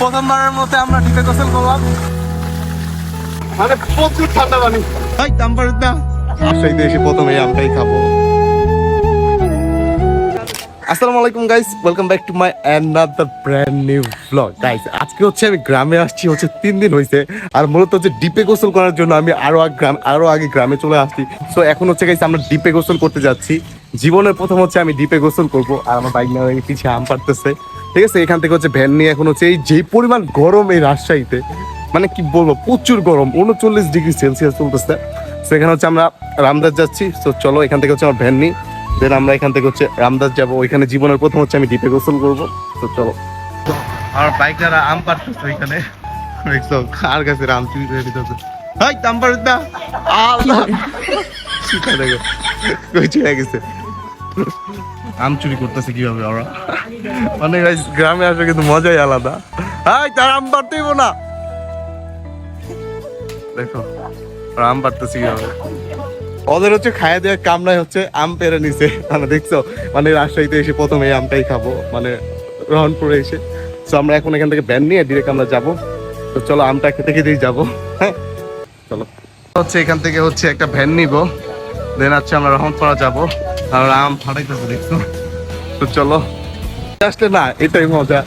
প্রথমবারের মতো আমরা গোসল করলাম মানে প্রচুর ঠান্ডা পানি। ভাই না প্রথম আমটাই খাব। আসসালামু আলাইকুম guys welcome back to my another brand new blog guys আজকে হচ্ছে আমি গ্রামে আসছি হচ্ছে তিন দিন হয়েছে আর মূলত হচ্ছে ডিপে গোসল করার জন্য আমি আরও আগে গ্রাম আরও আগে গ্রামে চলে আসছি। সো এখন হচ্ছে গাইস আমরা ডিপে গোসল করতে যাচ্ছি। জীবনের প্রথম হচ্ছে আমি ডিপে গোসল করব। আর আমার বাইক নিয়ে পিছিয়ে আম পারতেছে ঠিক আছে এখান থেকে হচ্ছে ভ্যান নিয়ে এখন হচ্ছে এই যে পরিমাণ গরম এই রাজশাহীতে মানে কি বলব প্রচুর গরম উনচল্লিশ ডিগ্রি সেলসিয়াস চলতেছে। সেখানে হচ্ছে আমরা রামদাস যাচ্ছি। তো চলো এখান থেকে হচ্ছে আমার ভ্যান নিই। দেন আমরা এখান থেকে হচ্ছে রামদাস যাব। ওইখানে জীবনের প্রথম হচ্ছে আমি ডিপে গোসল করব। তো চলো। আমার বাইক যারা আম পারতেছে ওইখানে। কার কাছে আম চুরি করে দিতেছে? হাই দাম পারত না। আল্লাহ। শিখা দেখো। কই চলে গেছে? আম চুরি করতেছে কীভাবে ওরা? মানে গ্রামে আসলে কিন্তু মজাই আলাদা। হাই তার আম পারতেইব না। দেখো ওরা আম পারতেছে কীভাবে? ওদের হচ্ছে খাইয়ে দেওয়ার কাম নাই হচ্ছে আম পেরে নিছে। মানে দেখছ মানে রাজশাহীতে এসে প্রথমে এই আমটাই খাব মানে রহনপুরে এসে। তো আমরা এখন এখান থেকে ব্যান নিয়ে ডিরেক্ট আমরা যাব। তো চলো আমটা খেতে খেতেই যাব। হ্যাঁ? চলো। হচ্ছে এখান থেকে হচ্ছে একটা ভ্যান নিব। দেন হচ্ছে আমরা রহনপুরা যাব। আম তো চলো। আসলে না, এটাই মজা।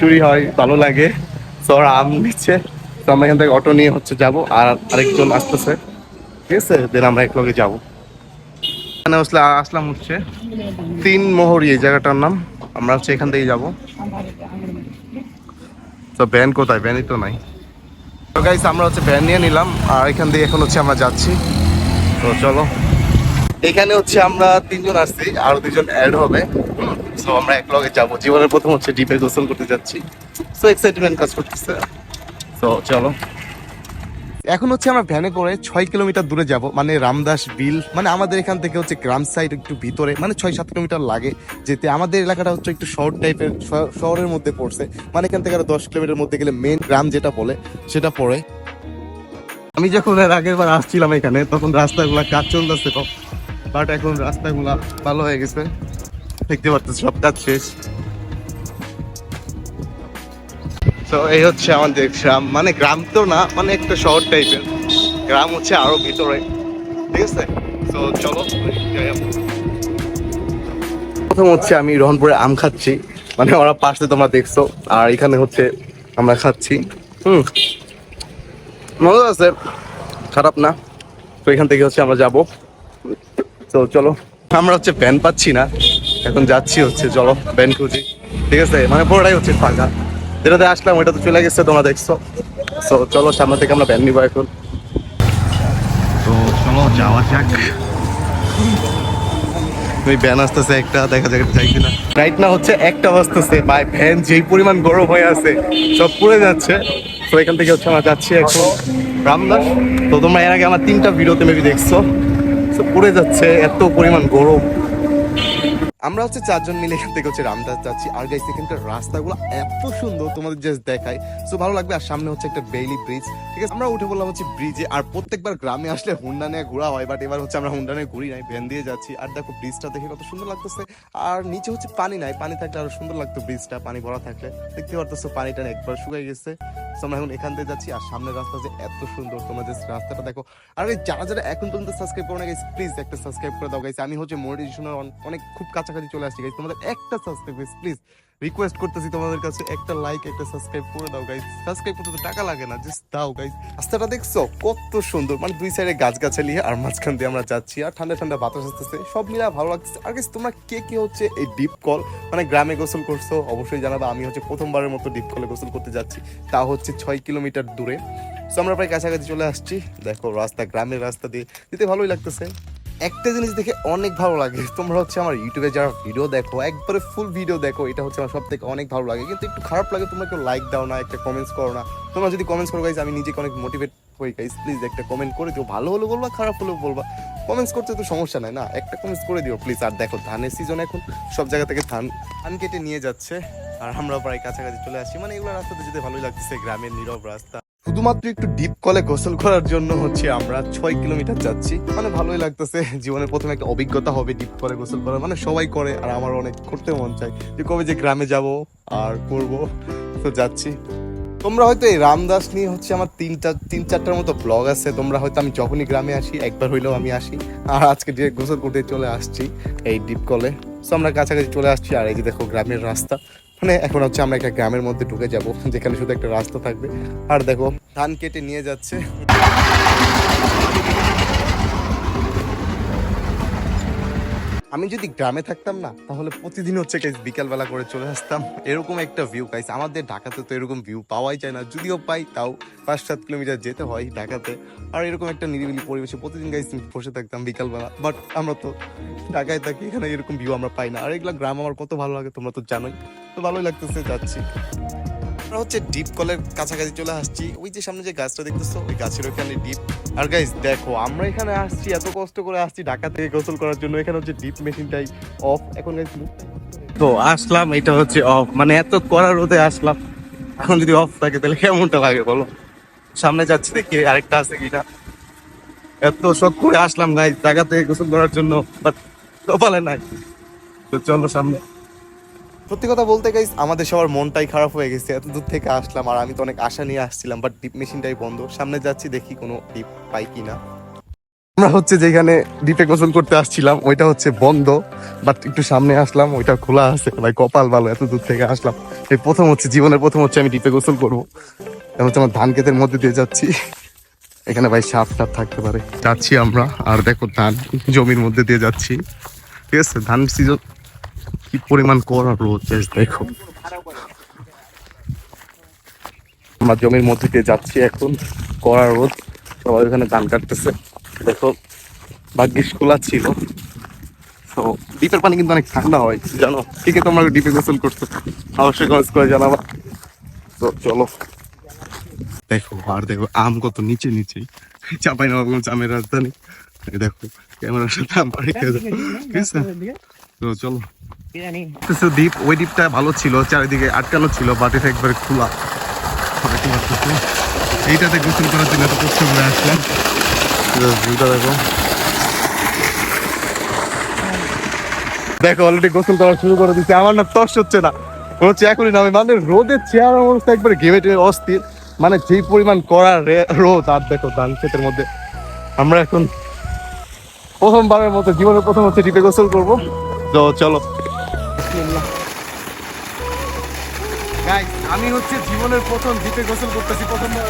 টুরি হয়, ভালো লাগে। আম নিচ্ছে। তো আমরা এখান থেকে অটো নিয়ে হচ্ছে আর আসতেছে। ঠিক আছে? আমরা যাব। আসলাম হচ্ছে তিন মোহরি, এই জায়গাটার নাম। আমরা হচ্ছে এখান থেকে যাব। তো ভ্যান কোথায়? ভ্যানই তো নাই। আমরা হচ্ছে ভ্যান নিয়ে নিলাম, আর এখান থেকে এখন হচ্ছে আমরা যাচ্ছি। তো চলো। এখানে হচ্ছে আমরা তিনজন আসছি, আরও দুজন অ্যাড হবে। সো আমরা এক লগে যাব। জীবনের প্রথম হচ্ছে ডিপে গোসল করতে যাচ্ছি। সো এক্সাইটমেন্ট কাজ করতেছে। তো চলো। এখন হচ্ছে আমরা ভ্যানে করে ছয় কিলোমিটার দূরে যাব মানে রামদাস বিল মানে আমাদের এখান থেকে হচ্ছে গ্রাম সাইড একটু ভিতরে মানে ছয় সাত কিলোমিটার লাগে, যেতে আমাদের এলাকাটা হচ্ছে একটু শহর টাইপের শহরের মধ্যে পড়ছে। মানে এখান থেকে আরও দশ কিলোমিটার মধ্যে গেলে মেন গ্রাম যেটা বলে, সেটা পড়ে। আমি যখন আগের বার আসছিলাম এখানে, তখন রাস্তাগুলা কাজ চলতেছে বাট এখন রাস্তাগুলা ভালো হয়ে গেছে। দেখতে পারতেছি, সব কাজ শেষ। তো এই হচ্ছে আমাদের গ্রাম। মানে গ্রাম তো না মানে একটা শহর টাইপের গ্রাম হচ্ছে আরও ভিতরে। ঠিক আছে? তো চলো প্রথম হচ্ছে আমি রহনপুরে আম খাচ্ছি। মানে ওরা পাশে তোমরা দেখছ। আর এখানে হচ্ছে আমরা খাচ্ছি। হুম। মজা আছে। খারাপ না। তো এখান থেকে হচ্ছে আমরা যাব। তো চলো, আমরা হচ্ছে ভ্যান পাচ্ছি না। এখন যাচ্ছি হচ্ছে, চলো ভ্যান খুঁজি ঠিক আছে? মানে পুরোটাই হচ্ছে ফাঁকা। যেটাতে আসলাম ওইটা তো চলে গেছে, তোমরা দেখছ। তো চলো, সামনে থেকে আমরা ভ্যান নিবো এখন। তো চলো, যাওয়া যাক। আসতেছে একটা, দেখা রাইট না হচ্ছে একটা ভ্যান যেই পরিমাণ গরম হয়ে আছে, সব যাচ্ছে। তো থেকে হচ্ছে আমরা যাচ্ছি এখন তো তোমরা এর আগে আমার তিনটা দেখছ। পুড়ে যাচ্ছে, এত পরিমাণ গরম। আমরা হচ্ছে চারজন মিলে এখান থেকে হচ্ছে রামদাস যাচ্ছি। আর গাইস এখানকার রাস্তাগুলো এত সুন্দর, তোমাদের জাস্ট দেখায় সো ভালো লাগবে। আর সামনে হচ্ছে একটা বেইলি ব্রিজ ঠিক আছে? আমরা উঠে বললাম হচ্ছে ব্রিজে আর প্রত্যেকবার গ্রামে আসলে হুন্ডা নিয়ে ঘোরা হয় বাট এবার হচ্ছে আমরা হুন্ডা নিয়ে ঘুরি নাই ভ্যান দিয়ে যাচ্ছি। আর দেখো ব্রিজটা দেখে কত সুন্দর লাগতেছে। আর নিচে হচ্ছে পানি নাই। পানি থাকলে আরও সুন্দর লাগতো ব্রিজটা পানি ভরা থাকলে। দেখতে পারতেছো, পানিটা একবার শুকাই গেছে। আমরা এখন এখান থেকে যাচ্ছি, আর সামনের রাস্তা যে এত সুন্দর তোমাদের রাস্তাটা, দেখো। আর যারা যারা এখন পর্যন্ত সাবস্ক্রাইব করো না গাইস প্লিজ একটা সাবস্ক্রাইব করে দাও গাইস আমি হচ্ছে মনিটাইজেশনের অনেক খুব কাছাকাছি চলে আসছি গাইস তোমাদের একটা সাবস্ক্রাইব প্লিজ রিকোয়েস্ট করতেছি তোমাদের কাছে একটা লাইক একটা সাবস্ক্রাইব করে দাও গাইস সাবস্ক্রাইব করতে তো টাকা লাগে না জাস্ট দাও গাইস রাস্তাটা দেখছ? কত সুন্দর। মানে দুই সাইডে গাছ গাছালি আর মাঝখান দিয়ে আমরা যাচ্ছি আর ঠান্ডা ঠান্ডা বাতাস আসতেছে। সব মিলা ভালো লাগতেছে। আর গাইস তোমরা কে কে হচ্ছে এই ডিপ কল মানে গ্রামে গোসল করছ? অবশ্যই জানাবা, আমি হচ্ছে প্রথমবারের মতো ডিপ কলে গোসল করতে যাচ্ছি। তা হচ্ছে ছয় কিলোমিটার দূরে। তো আমরা প্রায় কাছাকাছি চলে আসছি। দেখো, রাস্তা, গ্রামের রাস্তা দিয়ে। যেতে ভালোই লাগতেছে। একটা জিনিস দেখে অনেক ভালো লাগে। তোমরা হচ্ছে আমার ইউটিউবে যারা ভিডিও দেখো, একবারে ফুল ভিডিও দেখো, এটা হচ্ছে আমার সব থেকে অনেক ভালো লাগে। কিন্তু একটু খারাপ লাগে, তোমরা কেউ লাইক দাও না, একটা কমেন্টস করো না। তোমরা যদি কমেন্টস করো গাইজ আমি নিজেকে অনেক মোটিভেট হই গাইজ প্লিজ একটা কমেন্ট করে দিও। ভালো হলে বলবা, খারাপ হলেও বলবা। কমেন্টস করতে তো সমস্যা নাই, না? একটা কমেন্টস করে দিও প্লিজ আর দেখো, ধানের সিজন এখন, সব জায়গা থেকে ধান ধান কেটে নিয়ে যাচ্ছে। আর আমরা প্রায় কাছাকাছি চলে আসি মানে এগুলো রাস্তাতে যেতে ভালোই লাগতেছে, গ্রামের নীরব রাস্তা। শুধুমাত্র একটু ডিপ কলে গোসল করার জন্য হচ্ছে আমরা ছয় কিলোমিটার যাচ্ছি। মানে ভালোই লাগতেছে, জীবনের প্রথম একটা অভিজ্ঞতা হবে ডিপ কলে গোসল করার। মানে সবাই করে, আর আমার অনেক করতে মন চায়। যে কবে যে গ্রামে যাব, আর করব, তো যাচ্ছি। তোমরা হয়তো এই রামদাস নিয়ে হচ্ছে আমার তিনটা, তিন চারটার মতো ব্লগ আছে। তোমরা হয়তো আমি যখনই গ্রামে আসি, একবার হইলেও আমি আসি। আর আজকে যে গোসল করতে চলে আসছি, এই ডিপ কলে সো আমরা কাছাকাছি চলে আসছি, আর এই যে দেখো গ্রামের রাস্তা। মানে এখন হচ্ছে আমরা একটা গ্রামের মধ্যে ঢুকে যাব, যেখানে শুধু একটা রাস্তা থাকবে। আর দেখো, ধান কেটে নিয়ে যাচ্ছে। আমি যদি গ্রামে থাকতাম না, তাহলে প্রতিদিন হচ্ছে গাইস বিকালবেলা করে চলে আসতাম। এরকম একটা ভিউ গাইস আমাদের ঢাকাতে তো এরকম ভিউ পাওয়াই যায় না, যদিও পাই, তাও পাঁচ সাত কিলোমিটার যেতে হয় ঢাকাতে। আর এরকম একটা নিরিবিলি পরিবেশে প্রতিদিন গাইস বসে থাকতাম বিকালবেলা। বাট আমরা তো ঢাকায় থাকি, এখানে এরকম ভিউ আমরা পাই না। আর এগুলো গ্রাম আমার কত ভালো লাগে, তোমরা তো জানোই। তো ভালোই লাগতেছে যাচ্ছি। আমরা হচ্ছে ডিপ কলের কাছাকাছি চলে আসছি। ওই যে সামনে যে গাছটা দেখতেছো, ওই গাছের ওখানে ডিপ আর গাইস দেখো, আমরা এখানে আসছি, এত কষ্ট করে আসছি ঢাকা থেকে গোসল করার জন্য। এখানে হচ্ছে ডিপ মেশিনটাই অফ এখন গাইস তো আসলাম, এটা হচ্ছে অফ মানে এত কড়া রোদে আসলাম। এখন যদি অফ থাকে, তাহলে কেমনটা লাগে বলো? সামনে যাচ্ছি দেখি আরেকটা আছে কিনা। এত শখ করে আসলাম গাইস ঢাকা থেকে গোসল করার জন্য বাট কপালে নাই। তো চলো সামনে। সত্যি কথা বলতে গাইস আমাদের সবার মনটাই খারাপ হয়ে গেছে। এত দূর থেকে আসলাম আর আমি তো অনেক আশা নিয়ে আসছিলাম বাট ডিপ মেশিনটাই বন্ধ। সামনে যাচ্ছি, দেখি কোনো ডিপ পাই কিনা। আমরা হচ্ছে যেখানে ডিপে গোসল করতে আসছিলাম, ওইটা হচ্ছে বন্ধ। বাট একটু সামনে আসলাম, ওইটা খোলা আছে, ভাই, কপাল ভালো, এত দূর থেকে আসলাম। এই প্রথম হচ্ছে, জীবনের প্রথম হচ্ছে আমি ডিপে গোসল করব। হচ্ছে আমার ধান ক্ষেতের মধ্যে দিয়ে যাচ্ছি। এখানে ভাই সাপ টাপ থাকতে পারে। যাচ্ছি আমরা, আর দেখো ধান, জমির মধ্যে দিয়ে যাচ্ছি। ঠিক আছে, ধান সিজন কি পরিমাণ করা রোদ জাস্ট দেখো। আমরা জমির মধ্যে দিয়ে যাচ্ছি এখন কড়া রোদ সবাই ওখানে ধান কাটতেছে। দেখো ভাগ্যিস খোলা ছিল। তো ডিপের পানি কিন্তু অনেক ঠান্ডা হয় জানো? ঠিক আছে তোমরা ডিপে গোসল করছ। অবশ্যই কমেন্টস করে জানাবা। তো চলো। দেখো আর দেখো আম কত নিচে নিচে। চাপাই নবাবগঞ্জ আমের রাজধানী। দেখো ক্যামেরার সাথে আম পাড়ি খেয়ে ঠিক আছে? তো চলো। কিছু দ্বীপ ওই দ্বীপটা ভালো ছিল চারিদিকে আটকানো ছিল বাট এটা একবারে খোলা। এইটাতে গোসল করার জন্য এত কষ্ট করে আসলাম। ভিউটা দেখো। দেখো অলরেডি গোসল করা শুরু করে দিচ্ছে আমার না তস হচ্ছে না। মনে হচ্ছে এখনই নামে। মানে রোদের চেয়ার অবস্থা একবারে ঘেমে টেমে অস্থির। মানে যেই পরিমাণ করা রে- রোদ আর দেখো ধান ক্ষেতের মধ্যে। আমরা এখন প্রথমবারের মতো জীবনের প্রথম হচ্ছে ডিপে গোসল করব। তো চলো। আমি হচ্ছে জীবনের প্রথম দ্বীপে গোসল করতেছি প্রথমবার।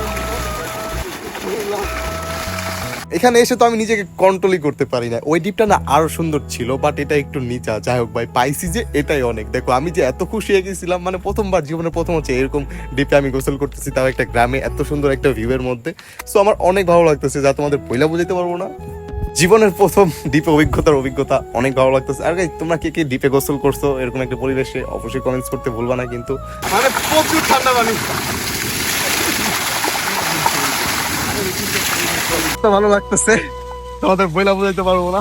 এখানে এসে তো আমি নিজেকে কন্ট্রোলই করতে পারি না। ওই ডিপটা না আরও সুন্দর ছিল বাট এটা একটু নিচা। যাই হোক ভাই পাইছি যে এটাই অনেক। দেখো আমি যে এত খুশি হয়ে গেছিলাম মানে প্রথমবার জীবনে প্রথম হচ্ছে এরকম দ্বীপে আমি গোসল করতেছি তাও একটা গ্রামে এত সুন্দর একটা ভিউয়ের মধ্যে। সো আমার অনেক ভালো লাগতেছে যা তোমাদের পয়লা বুঝাইতে পারব না। জীবনের প্রথম দ্বীপে অভিজ্ঞতার অভিজ্ঞতা অনেক ভালো লাগতেছে। আর তোমরা কে কে দ্বীপে গোসল করছ এরকম একটা পরিবেশে অবশ্যই কমেন্টস করতে ভুলবা না কিন্তু। মানে প্রচুর ঠান্ডা পানি। তো ভালো লাগতেছে। তোমাদের বইলা বুঝাইতে পারব না।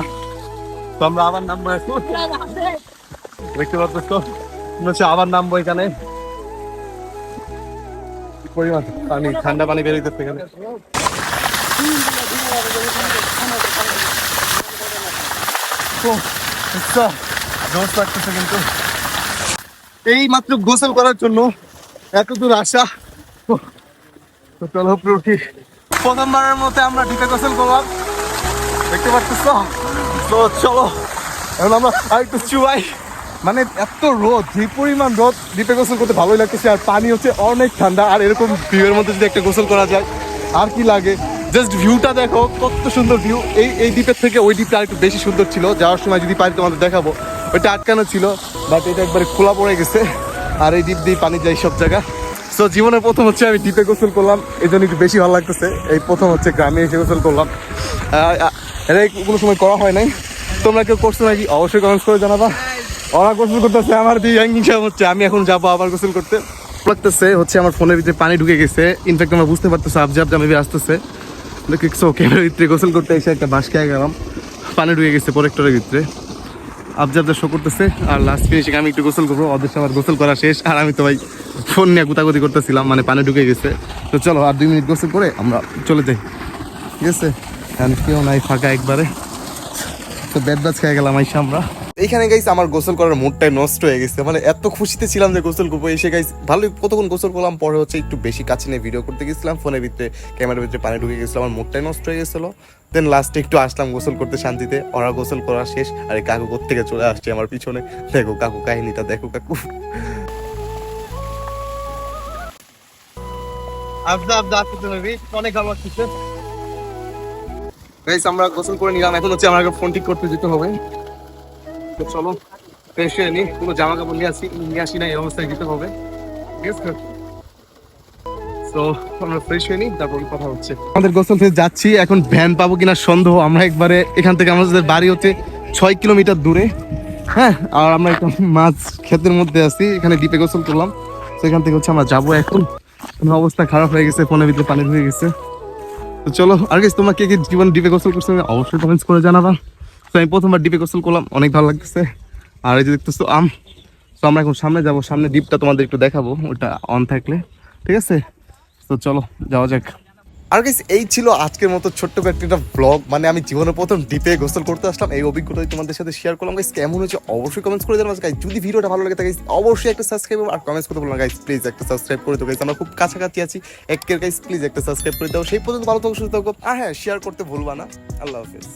তো আমরা আবার নামবো এখন। দেখতে পাচ্ছ তো হচ্ছে আবার নামবো এখানে। পরিমাণ পানি ঠান্ডা পানি বেরোইতেছে এখানে। আচ্ছা, এই মাত্র গোসল করার জন্য এত দূর আসা তো চলো প্রথমবারের মধ্যে আমরা ডিপে গোসল করলাম। দেখতে পাচ্ছ তো? চলো এখন আমরা আরেকটু চুয়াই মানে এত রোদ যে পরিমাণ রোদ ডিপে গোসল করতে ভালোই লাগতেছে। আর পানি হচ্ছে অনেক ঠান্ডা আর এরকম ভিউয়ের মধ্যে যদি একটা গোসল করা যায় আর কি লাগে? জাস্ট ভিউটা দেখো, কত সুন্দর ভিউ এই এই দ্বীপের থেকে ওই দ্বীপটা আরেকটু বেশি সুন্দর ছিল। যাওয়ার সময় যদি পারি তোমাদের দেখাবো। ওইটা আটকানো ছিল বাট এটা একবারে খোলা পড়ে গেছে। আর এই দ্বীপ দিয়ে পানি যায় সব জায়গা। সো জীবনের প্রথম হচ্ছে আমি দ্বীপে গোসল করলাম। এই জন্য একটু বেশি ভালো লাগতেছে। এই প্রথম হচ্ছে গ্রামে এসে গোসল করলাম। এটা কোনো সময় করা হয় নাই। তোমরা কেউ করছ নাকি? অবশ্যই কমেন্টস করে জানাবা। ওরা গোসল করতেছে, আমার দিয়ে হিংসা হচ্ছে। আমি এখন যাব আবার গোসল করতে। লাগতেছে, হচ্ছে আমার ফোনের ভিতরে পানি ঢুকে গেছে। ইনফ্যাক্ট আমরা বুঝতে পারতেছি আবজা আবজা মেবি আসতেছে। ভিতরে গোসল করতে এসে একটা বাঁশ খেয়ে গেলাম। পানি ঢুকে গেছে প্রোডেক্টরের ভিতরে। আবজা শো করতেছে, আর লাস্ট ফিনিশিং আমি একটু গোসল করব। ওদের আমার গোসল করা শেষ। আর আমি তো ভাই ফোন নিয়ে গুতাগুতি করতেছিলাম মানে পানি ঢুকে গেছে। তো চলো, আর দুই মিনিট গোসল করে আমরা চলে যাই। ঠিক আছে? কেউ নাই ফাঁকা একবারে। তো বেড বাজ খেয়ে গেলাম, আইসা আমরা। এইখানে গাইস আমার গোসল করার মুডটাই নষ্ট হয়ে গেছে। মানে এত খুশিতে ছিলাম যে গোসল করব এসে গাইস ভালোই কতক্ষণ গোসল করলাম পরে হচ্ছে একটু বেশি কাছে নিয়ে ভিডিও করতে গেছিলাম ফোনের ভিতরে ক্যামেরার ভিতরে পানি ঢুকে গেছিল আমার মুডটাই নষ্ট হয়ে গেছিল। দেন লাস্টে একটু আসলাম গোসল করতে শান্তিতে ওরা গোসল করা শেষ আর এই কাকু থেকে চলে আসছে আমার পিছনে? দেখো কাকু কাহিনীটা দেখো কাকু। অনেক ভালো লাগছে গাইস আমরা গোসল করে নিলাম এখন হচ্ছে আমাকে ফোন ঠিক করতে যেতে হবে। তো চলো ফ্রেশ হয়ে নিই কোনো জামা কাপড় নিয়ে আসি নিয়ে আসি না এই অবস্থায় দিতে হবে। তো আমরা ফ্রেশ হয়ে কথা হচ্ছে? আমাদের গোসল থেকে যাচ্ছি, এখন পাবো কিনা সন্দেহ। আমরা একবারে এখান থেকে আমাদের বাড়ি হচ্ছে ছয় কিলোমিটার দূরে। হ্যাঁ আর আমরা মাছ ক্ষেতের মধ্যে আছি, এখানে গোসল করলাম। থেকে হচ্ছে আমরা যাব এখন। অবস্থা খারাপ হয়ে গেছে, ফোনের ভিতরে পানি ধরে গেছে। তো চলো আর কিছু তোমার কে কি জীবন ডিপে গোসল করছে? অবশ্যই কমেন্টস করে জানাবা। তো আমি প্রথমবার ডিপে গোসল করলাম, অনেক ভালো লাগতেছে। আর এই যে দেখতেছো, আম। তো আমরা এখন সামনে যাব, সামনে ডিপটা তোমাদের একটু দেখাবো, ওটা অন থাকলে, ঠিক আছে? তো চলো, যাওয়া যাক। আর গাইস এই ছিল আজকের মতো ছোট্ট একটা ব্লগ মানে আমি জীবনের প্রথম ডিপে গোসল করতে আসলাম। এই অভিজ্ঞতা তোমাদের সাথে শেয়ার করলাম। গাইস কেমন হয়েছে অবশ্যই কমেন্টস করে জানাব। গাইস যদি ভিডিওটা ভালো লাগে গাইস অবশ্যই একটা সাবস্ক্রাইব আর কমেন্টস করতে বললাম গাইস প্লিজ একটা সাবস্ক্রাইব করে দাও। গাইস আমরা খুব কাছাকাছি আছি। একের গাইস প্লিজ একটা সাবস্ক্রাইব করে দাও। সেই পর্যন্ত ভালো থাকো, সুস্থ থাকো। আর হ্যাঁ শেয়ার করতে ভুলবা না। আল্লাহ হাফেজ।